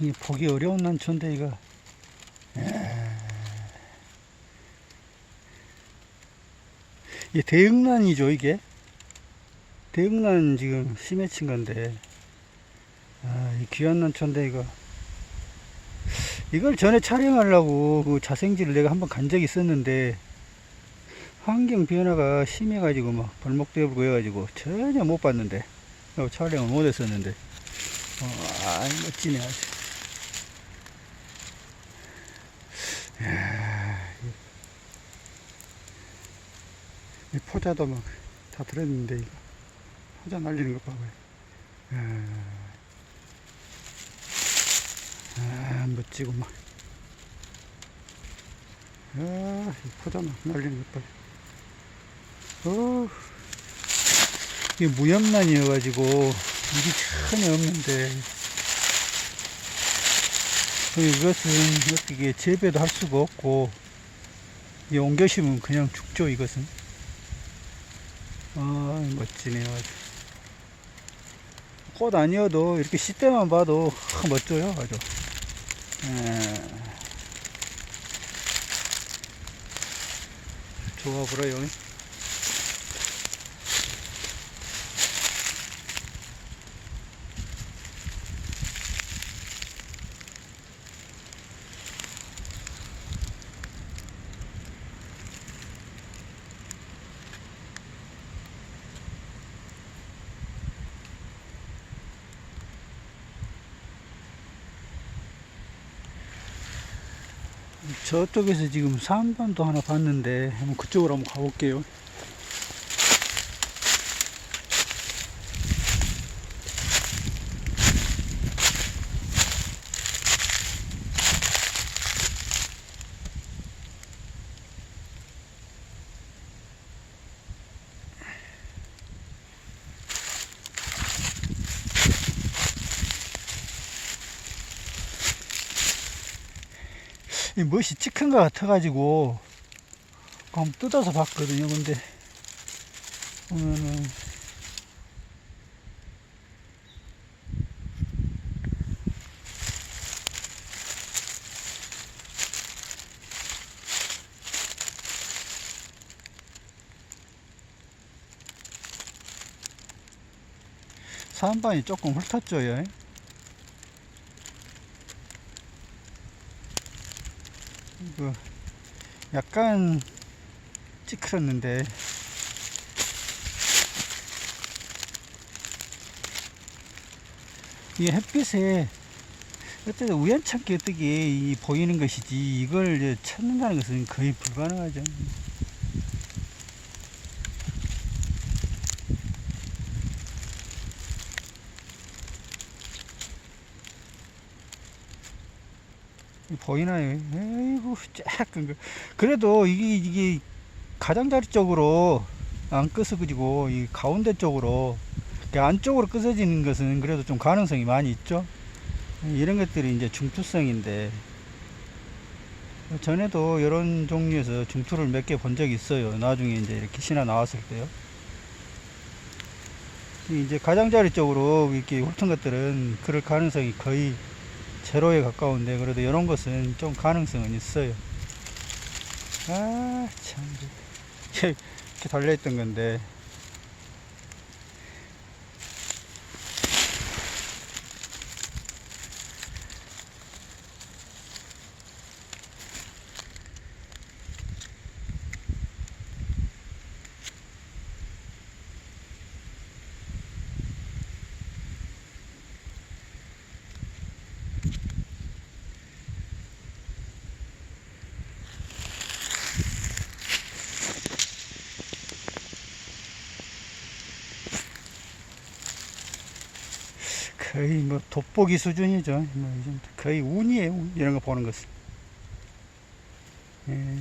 이 보기 어려운 난초인데 이거. 이게 대응란이죠 이게. 대응란 지금 심해친 건데. 아, 이 귀한 난초인데 이거. 이걸 전에 촬영하려고 그 자생지를 내가 한번 간 적이 있었는데 환경 변화가 심해가지고 막 벌목대고 해가지고 전혀 못 봤는데 어, 촬영을 못 했었는데 어, 아 멋지네 아주. 이야, 이- 이 포자도 막 다 들었는데 이거 포자 날리는 것 봐봐요. 아 멋지고 막. 아, 이 포자 막 날리는 것 봐요. 어, 이게 무염란이어가지고 일이 전혀 없는데. 그 이것은 어떻게 재배도 할 수가 없고 이 옮겨 심으면 그냥 죽죠 이것은. 아 멋지네요 아주. 꽃 아니어도 이렇게 씨 때만 봐도 아, 멋져요 아주. 에. 좋아 보여요 저쪽에서 지금 삼반도 하나 봤는데 한번 그쪽으로 한번 가볼게요. 이 멋이 찍힌 것 같아가지고 한번 뜯어서 봤거든요. 근데 보면은 사한반이 조금 훑었죠. 예. 이거 약간 찌그렀는데 이게 햇빛에 어쨌든 우연찮게 어떻게 이 보이는 것이지 이걸 찾는다는 것은 거의 불가능하죠. 보이나요? 에이구. 그- 그래도 이게, 이게 가장자리 쪽으로 안 끄서지고, 이 가운데 쪽으로, 안쪽으로 끄서지는 것은 그래도 좀 가능성이 많이 있죠? 이런 것들이 이제 중투성인데, 전에도 이런 종류에서 중투를 몇 개 본 적이 있어요. 나중에 이제 이렇게 신화 나왔을 때요. 이제 가장자리 쪽으로 이렇게 훑은 것들은 그럴 가능성이 거의 제로에 가까운데 그래도 이런 것은 좀 가능성은 있어요. 아, 참. 이렇게 이렇게 달려있던 건데. 거의 뭐 돋보기 수준이죠. 뭐 거의 운이에요. 이런 거 보는 것은. 예.